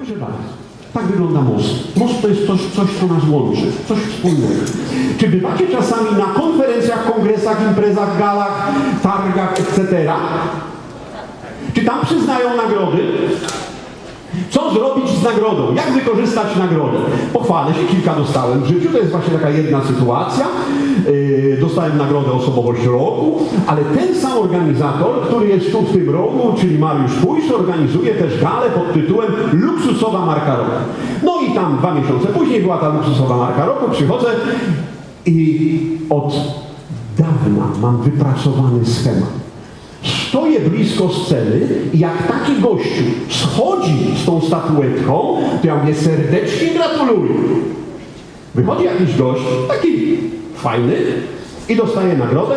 Proszę bardzo, tak wygląda most. Most to jest coś, coś, co nas łączy, coś wspólnego. Czy bywacie czasami na konferencjach, kongresach, imprezach, galach, targach, etc.? Czy tam przyznają nagrody? Z nagrodą? Jak wykorzystać nagrodę? Pochwalę się, kilka dostałem w życiu, to jest właśnie taka jedna sytuacja. Yy, dostałem nagrodę Osobowość Roku, ale ten sam organizator, który jest tu w tym rogu, czyli Mariusz Pójsz, organizuje też galę pod tytułem Luksusowa Marka Roku. No i tam dwa miesiące później była ta luksusowa Marka Roku, przychodzę i od dawna mam wypracowany schemat. Blisko sceny i jak taki gościu schodzi z tą statuetką, to ja mówię serdecznie gratuluję. Wychodzi jakiś gość, taki fajny i dostaje nagrodę.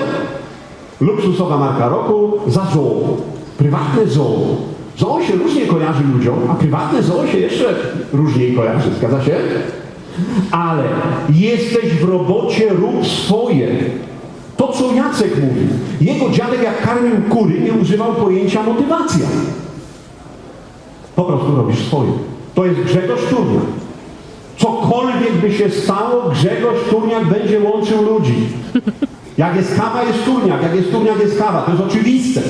Luksusowa marka roku za zoo. Prywatne zoo. Zoo się różnie kojarzy ludziom, a prywatne zoo się jeszcze różniej kojarzy. Zgadza się? Ale jesteś w robocie, rób swoje. To, co Jacek mówił. Jego dziadek, jak karmił kury, nie używał pojęcia motywacja. Po prostu robisz swoje. To jest Grzegorz Turniak. Cokolwiek by się stało, Grzegorz Turniak będzie łączył ludzi. Jak jest kawa, jest turniak. Jak jest turniak, jest kawa. To jest oczywiste.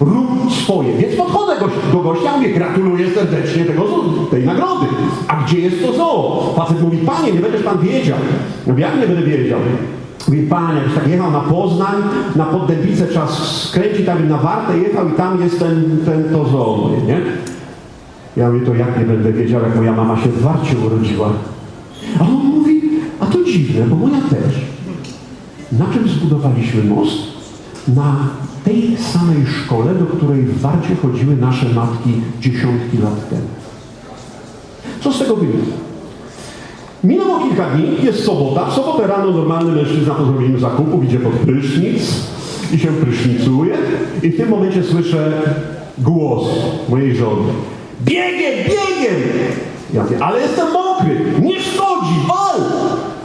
Rób swoje. Więc podchodzę do gościa, mówię, gratuluję serdecznie tego, tej nagrody. A gdzie jest to zoo? Facet mówi, panie, nie będziesz pan wiedział. Mówię, jak nie będę wiedział? Mówi, panie, tak jechał na Poznań, na Poddębicę trzeba skręcić tam na Wartę jechał i tam jest ten, ten to zoo nie? Ja mówię, to jak nie będę wiedział, jak moja mama się w Warcie urodziła. A on mówi, a to dziwne, bo moja też. Na czym zbudowaliśmy most? Na tej samej szkole, do której w Warcie chodziły nasze matki dziesiątki lat temu. Co z tego wynika? Minęło kilka dni, jest sobota. W sobotę rano normalny mężczyzna po zrobieniu zakupów idzie pod prysznic i się prysznicuje. I w tym momencie słyszę głos mojej żony. Biegiem, biegiem! Ja mówię, ale jestem mokry, nie szkodzi, wal!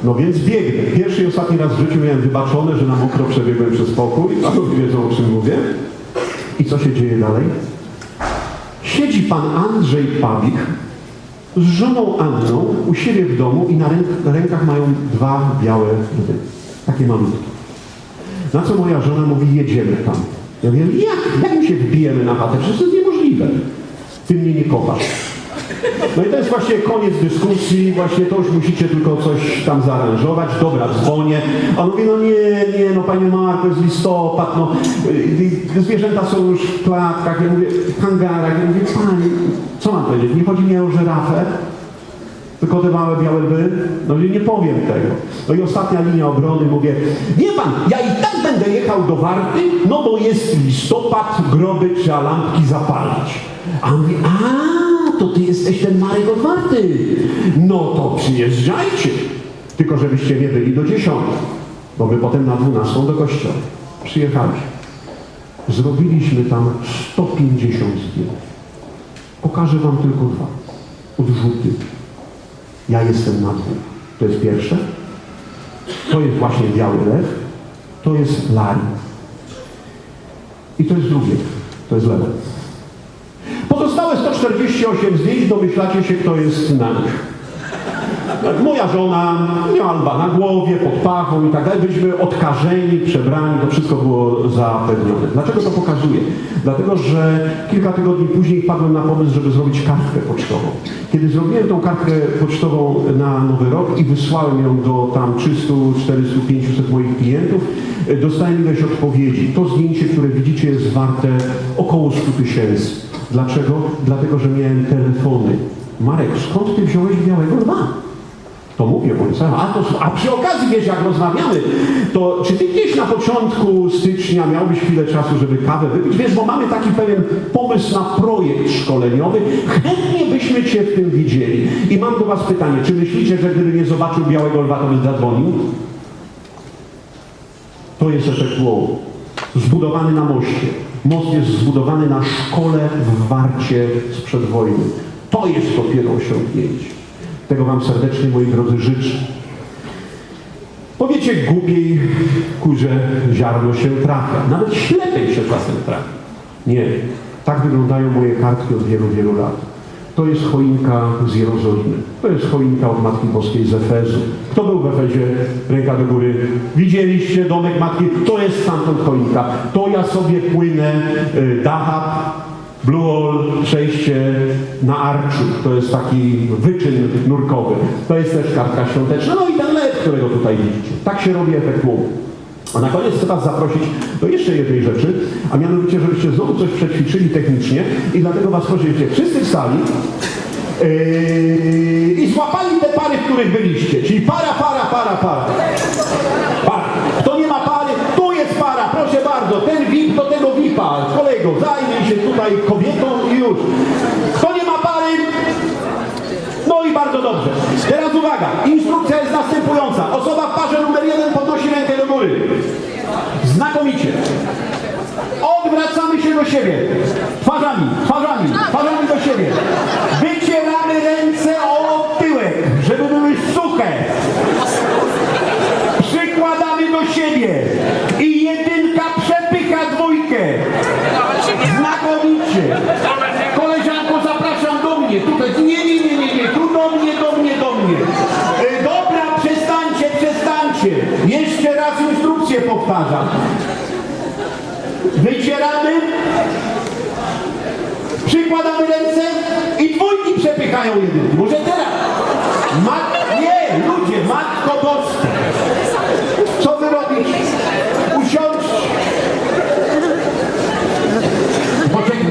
No więc biegnę. Pierwszy i ostatni raz w życiu miałem wybaczone, że na mokro przebiegłem przez pokój. Panowie wiedzą o czym mówię. I co się dzieje dalej? Siedzi pan Andrzej Pawik z żoną Anną u siebie w domu i na ręk- na rękach mają dwa białe lwy. Takie malutkie. Na co moja żona mówi, jedziemy tam. Ja mówię, jak? Jak my się wbijemy na chatę? Przecież to jest niemożliwe. Ty mnie nie kochasz. No i to jest właśnie koniec dyskusji, właśnie to już musicie tylko coś tam zaaranżować. Dobra, dzwonię. On mówi, no nie, nie, no panie Marko, jest listopad, no y, y, zwierzęta są już w klatkach. Ja mówię, w hangarach. Ja mówię, panie, co mam powiedzieć? Nie chodzi mi o żyrafę, tylko te małe białe lwy? No nie powiem tego. No i ostatnia linia obrony, mówię, wie pan, ja i tak będę jechał do Warty, no bo jest listopad, groby trzeba lampki zapalić. A on mówi, a, to ty jesteś ten Marek od Warty. No to przyjeżdżajcie. Tylko żebyście nie byli do dziesiątej, bo my potem na dwunastą do kościoła. Przyjechaliśmy. Zrobiliśmy tam 150 zdjęć. Pokażę wam tylko dwa. Odrzuty. Ja jestem na dwóch. To jest pierwsze. To jest właśnie biały lew. To jest Larry. I to jest drugie. To jest lewe. Pozostałe 148 zdjęć domyślacie się, kto jest na nich. Moja żona miała lwa na głowie, pod pachą i tak dalej. Byliśmy odkażeni, przebrani, to wszystko było zapewnione. Dlaczego to pokazuję? Dlatego, że kilka tygodni później wpadłem na pomysł, żeby zrobić kartkę pocztową. Kiedy zrobiłem tą kartkę pocztową na Nowy Rok i wysłałem ją do tam 300, 400, 500 moich klientów, e, dostałem ileś odpowiedzi. To zdjęcie, które widzicie jest warte około 100 tysięcy. Dlaczego? Dlatego, że miałem telefony. Marek, skąd ty wziąłeś białego lwa? To mówię, bo? A, to, a przy okazji, wiesz, jak rozmawiamy, to czy ty gdzieś na początku stycznia miałbyś chwilę czasu, żeby kawę wypić? Wiesz, bo mamy taki pewien pomysł na projekt szkoleniowy. Chętnie byśmy cię w tym widzieli. I mam do was pytanie, czy myślicie, że gdyby nie zobaczył białego lwa, to by zadzwonił? To jest efekt wow. Zbudowany na moście. Most jest zbudowany na szkole w Warcie sprzed wojny. To jest dopiero osiągnięcie. Tego Wam serdecznie, moi drodzy, życzę. Powiecie, głupiej kurze ziarno się trafia. Nawet ślepej się czasem trafia. Nie. Tak wyglądają moje kartki od wielu, wielu lat. To jest choinka z Jerozolimy. To jest choinka od Matki Boskiej z Efezu. Kto był w Efezie? Ręka do góry. Widzieliście domek Matki? To jest stamtąd choinka. To ja sobie płynę, y, Blue Hole, przejście na Arczu. To jest taki wyczyn nurkowy. To jest też kartka świąteczna. No i ten led, którego tutaj widzicie. Tak się robi efekt łowu. A na koniec chcę Was zaprosić do jeszcze jednej rzeczy, a mianowicie, żebyście znowu coś przećwiczyli technicznie i dlatego Was proszę, żebyście wszyscy wstali yy, i złapali te pary, w których byliście. Czyli para, para, para, para. Para. Kto nie ma pary, tu jest para, proszę bardzo. Ten VIP do tego VIPa. Kolego, zajmij się tutaj kobietą i już. Kto no i bardzo dobrze. Teraz uwaga, instrukcja jest następująca. Osoba w parze numer jeden podnosi rękę do góry. Znakomicie. Odwracamy się do siebie. Twarzami, twarzami, twarzami do siebie. Powtarzam. Wycieramy. Przykładamy ręce i dwójki przepychają jedynki. Może teraz. Mat... Nie, ludzie, Matko Boska. Co wy robicie? Usiądź. Poczekaj,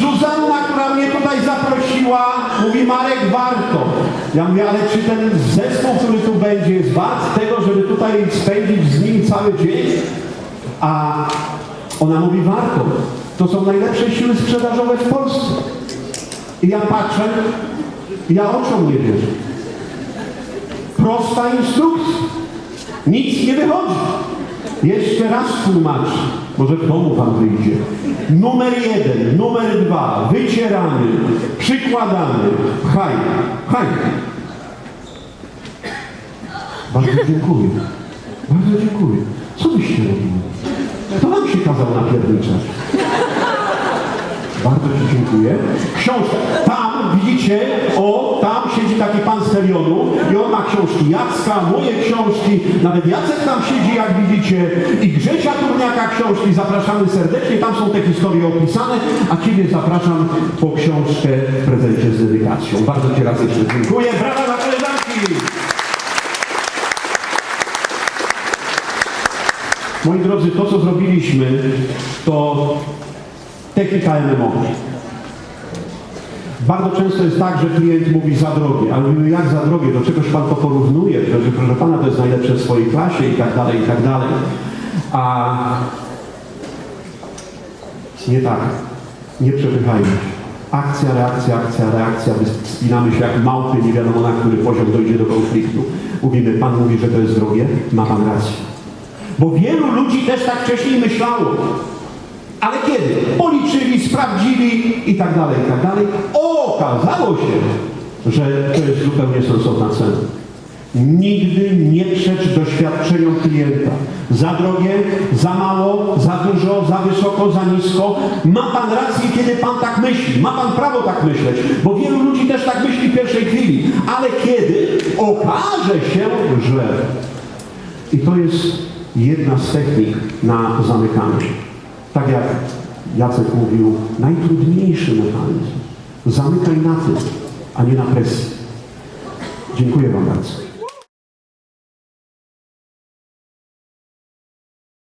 Zuzanna, która mnie tutaj zaprosiła, mówi Marek warto. Ja mówię, ale czy ten zespół, który tu będzie, jest wart tutaj spędzić z nim cały dzień? A ona mówi warto. To są najlepsze siły sprzedażowe w Polsce. I ja patrzę, ja oczom nie wierzę. Prosta instrukcja. Nic nie wychodzi. Jeszcze raz tłumaczę. Może w domu wam wyjdzie. Numer jeden, numer dwa. Wycieramy, przykładamy. Pchaj, pchaj. Bardzo dziękuję. Bardzo dziękuję. Co byście robili? Kto wam się kazał napierniczać? Bardzo Ci dziękuję. Książka. Tam widzicie, o, tam siedzi taki pan z Helionu i on ma książki Jacka, moje książki. Nawet Jacek tam siedzi, jak widzicie. I Grzesia Turniaka książki. Zapraszamy serdecznie. Tam są te historie opisane. A Ciebie zapraszam po książkę w prezencie z dedykacją. Bardzo Ci raz jeszcze dziękuję. Brawa dla Moi drodzy, to co zrobiliśmy, to technika MMO. Bardzo często jest tak, że klient mówi za drogie, ale mówimy jak za drogie, do czegoś Pan to porównuje, że proszę Pana to jest najlepsze w swojej klasie i tak dalej, i tak dalej. A nie tak, nie przepychajmy. Akcja, reakcja, akcja, reakcja, spinamy się jak małpy, nie wiadomo na który poziom dojdzie do konfliktu. Mówimy, Pan mówi, że to jest drogie, ma Pan rację. Bo wielu ludzi też tak wcześniej myślało. Ale kiedy? Policzyli, sprawdzili i tak dalej, i tak dalej. Okazało się, że to jest zupełnie sensowna cena. Nigdy nie przecz doświadczeniom klienta. Za drogie, za mało, za dużo, za wysoko, za nisko. Ma Pan rację, kiedy Pan tak myśli. Ma Pan prawo tak myśleć, bo wielu ludzi też tak myśli w pierwszej chwili. Ale kiedy okaże się źle. I to jest jedna z technik na zamykanie. Tak jak Jacek mówił, najtrudniejszy mechanizm. Zamykaj na tym, a nie na presji. Dziękuję Wam bardzo.